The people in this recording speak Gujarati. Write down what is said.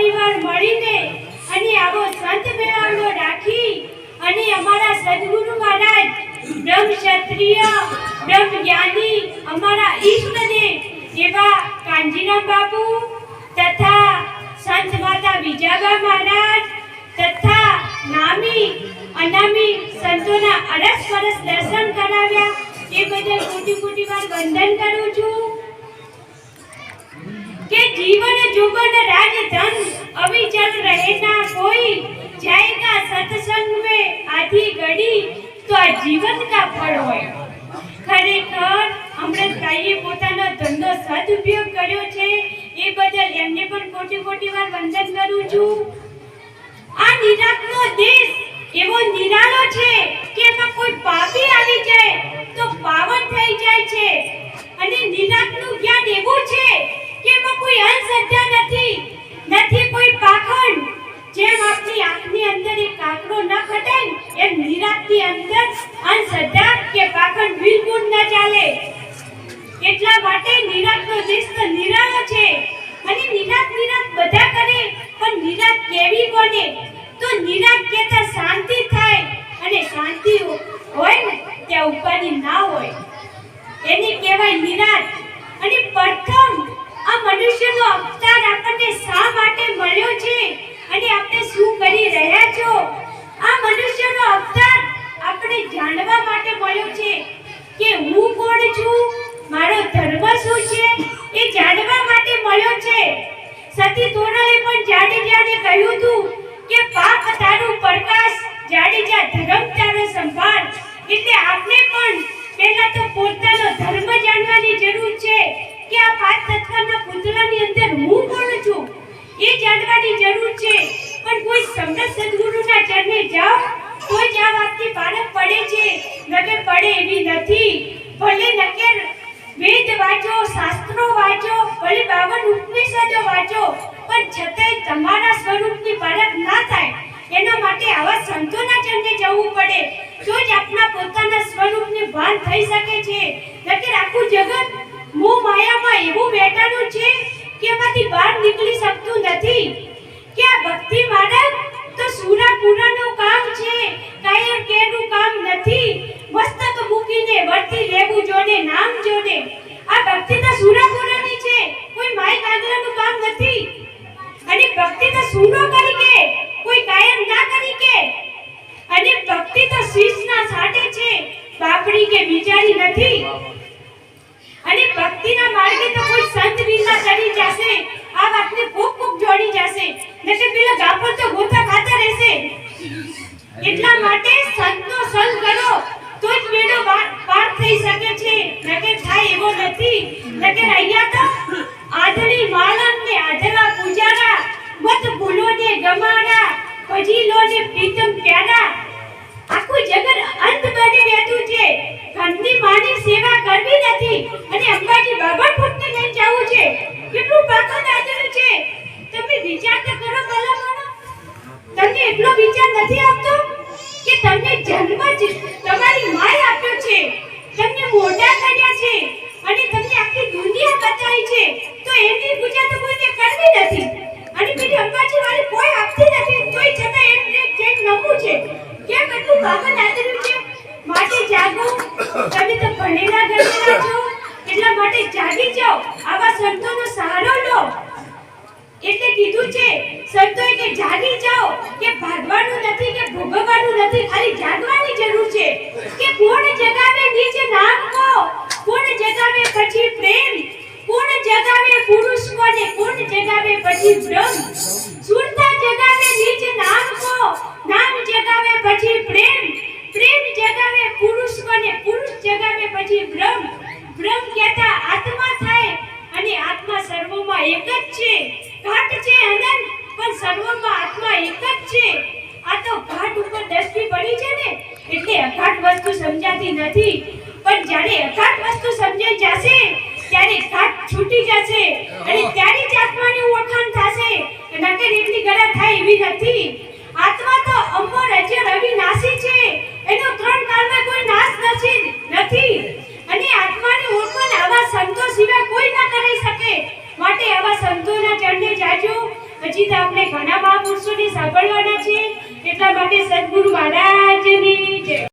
પરિવાર મળીને અને આવો સંત મેળાવડો રાખી અને અમારા સદગુરુ મહારાજ બ્રહ્મ ક્ષત્રિય બ્રહ્મ જ્ઞાની અમારા ઈષ્ટને જેવા કાંજીરામ બાપુ તથા સંત માતા વિજાબા મહારાજ તથા નામી, અનામી સંતોના અરસ પરસ દર્શન કરાવ્યા. એ બદલ કોટી કોટી વાર વંદન કરું છું. કે જીવન जुगन राज धन अविचल रहना कोई जाएगा सत्संग में आधी घड़ी તો આ જીવન કા ફળ હોય ખરેખર અમૃતભાઈએ પોતાનો ધંધો સદુપયોગ કર્યો છે એ બદલ એમને પણ કોટી કોટી વાર વંદન કરું છું આ નિરાકનો દેશ એવો નિરાળો છે કે એમાં કોઈ પાપી આવી જાય તો પાવન થઈ કોઈ અંધશ્રદ્ધા નથી નથી કોઈ પાખંડ. જેમ આપની આંખની અંદર એક કાકડો ન ખટાય, એમ નિરાતની અંદર અંધશ્રદ્ધા કે પાખંડ બિલકુલ ન ચાલે. એટલા માટે નિરાતનો દેશ તો નિરાળો છે. અને નિરાત નિરાત બધા કરે, પણ નિરાત કેવી બને તો નિરાત કહેતા શાંતિ થાય, અને શાંતિ હોય ને, ત્યાં ઉપાધિ ના હોય. એને કહેવાય નિરાત. અને પ્રથમ આ મનુષ્યનો અવતાર આપણને શા માટે મળ્યો છે અને આપણે શું કરી રહ્યા છો આ મનુષ્યનો અવતાર આપણે જાણવા માટે મળ્યો છે કે હું કોણ છું મારો ધર્મ શું છે? એ જાણવા માટે મળ્યો છે. સતી તોરણે પણ જાડેજાને કહ્યું હતું કે, પાપ તારું પ્રકાશ જાડેજા ધર્મ તારો સંભાળ. એટલે આપણે પણ પહેલા તો પોતાનો ધર્મ જાણવાની જરૂર છે કે આ પાંચ તત્વના પુતળાની અંદર હું કોણ છું? એ જાણવાની જરૂર છે. પણ કોઈ સમજ સદગુરુના ચરણે જાઓ, તો જ આ વાતની પારખ પડે છે. નકે પડે એવી નથી. ભલે નકે વેદ વાંચો, શાસ્ત્રો વાંચો ભલે બાવન ઉપનિષદો વાંચો, પણ છતાંય તમારા સ્વરૂપની પારખ ના થાય. એના માટે આવા સંતોના ચરણે જવું પડે. તો જ આપણા પોતાના સ્વરૂપની ભાન થઈ શકે છે. નકર આખું જગત મોહ માયામાં એવું બેઠાનું છે કે એમાંથી બહાર નીકળી શકતું નથી. કે આ ભક્તિ માર્ગ તો સુરાપુરાનું કામ છે કાયર કેનું કામ નથી મસ્તક મૂકીને વર્તી લેવું જોડે નામ જોડે આ ભક્તિ તો સુરાપુરાની છે કોઈ માય કાગલાનું કામ નથી અને ભક્તિ તો સૂનો કરી કે કોઈ કાયમ ના કરી કે અને ભક્તિ તો શીશના છાંટે છે બાપડી નથી. અને ભક્તિના માર્ગે તો કોઈ સંત વિના ચડી જશે. આ વાતને ખૂબ ખૂબ જોડી જશે. નકે પેલા ગાપર તો ગોતા ખાતા રહેશે. એટલા માટે સંતનો સંગ કરો, તો જ મેળો પાર- થઈ શકે છે. નકે થાય એવો નથી. નકે અહીંયા તો આધળી માલન ને આધળા પૂજારા, મત ભૂલો ને ગમાડા પછી લો ને પ્રીતમ પ્યારા જગત અંત બની રહેતું છે. ઘરની માની સેવા કરવી નથી અને અંબાજી બાબા ફૂટને લઈને જવું છે. કેટલું પાકત આદરું છે. તમે વિચાર તો કરો પહેલા માનો તમને એટલો વિચાર નથી આવતો કે તમને જન્મ જ તમારી માય આપ્યો છે. તમને મોટા કર્યા છે અને તમને આખી દુનિયા બતાવી છે. તો એની પૂજા તો કોઈને કરવી નથી. અને પેલી અંબાજી વાળી કોઈ આપતી નથી. તોય છતાં એમને જેમ નમું છે. કેમ એટલું ભાગત આદર્યું છે? માટે જાગો. તમે તો ભણેલા ગણેલા છો. એટલા માટે જાગી જાઓ. આવા સંતોનો સહારો લો. એટલે કીધું છે, સંતોએ કે જાગી જાઓ, કે ભાગવાનું નથી, કે ભોગવવાનું નથી. ખાલી જાગવાની જરૂર છે. કે કોણ જગાવે નીચે નામ કો કોણ જગાવે પછી પ્રેમ? કોણ જગાવે પુરુષ કોને કોણ જગાવે પછી બ્રહ્મ? પછી પ્રેમ. પ્રેમ જગાવે પુરુષ બને પુરુષ જગાવે પછી બ્રહ્મ. બ્રહ્મ કહેતા આત્મા થાય અને આત્મા સર્વમાં એક જ છે. ઘાટ છે અનંત પણ સર્વમાં આત્મા એક જ છે. આ તો ઘાટ ઉપર દ્રષ્ટિ પડી છે ને એટલે અઘાટ વસ્તુ સમજાતી નથી. પણ જ્યારે અઘાટ વસ્તુ સમજાઈ જશે ત્યારે ઘાટ છૂટી જશે અને ત્યારે જ આત્માની ઓળખાણ થશે. નકર એટલી ગળા થાય એવી નથી આત્મા તો અમર અજર અવિનાશી છે એનો ત્રણ કાળમાં કોઈ નાશ નથી નથી અને આત્માની ઓળખાણ આવા સંતો સિવાય કોઈ ના કરી શકે માટે આવા સંતોના ચરણે જાજો. હજી તો આપણે ઘણા મહાપુરુષોને સાંભળવાના છે એટલા માટે સદગુરુ મહારાજની જય.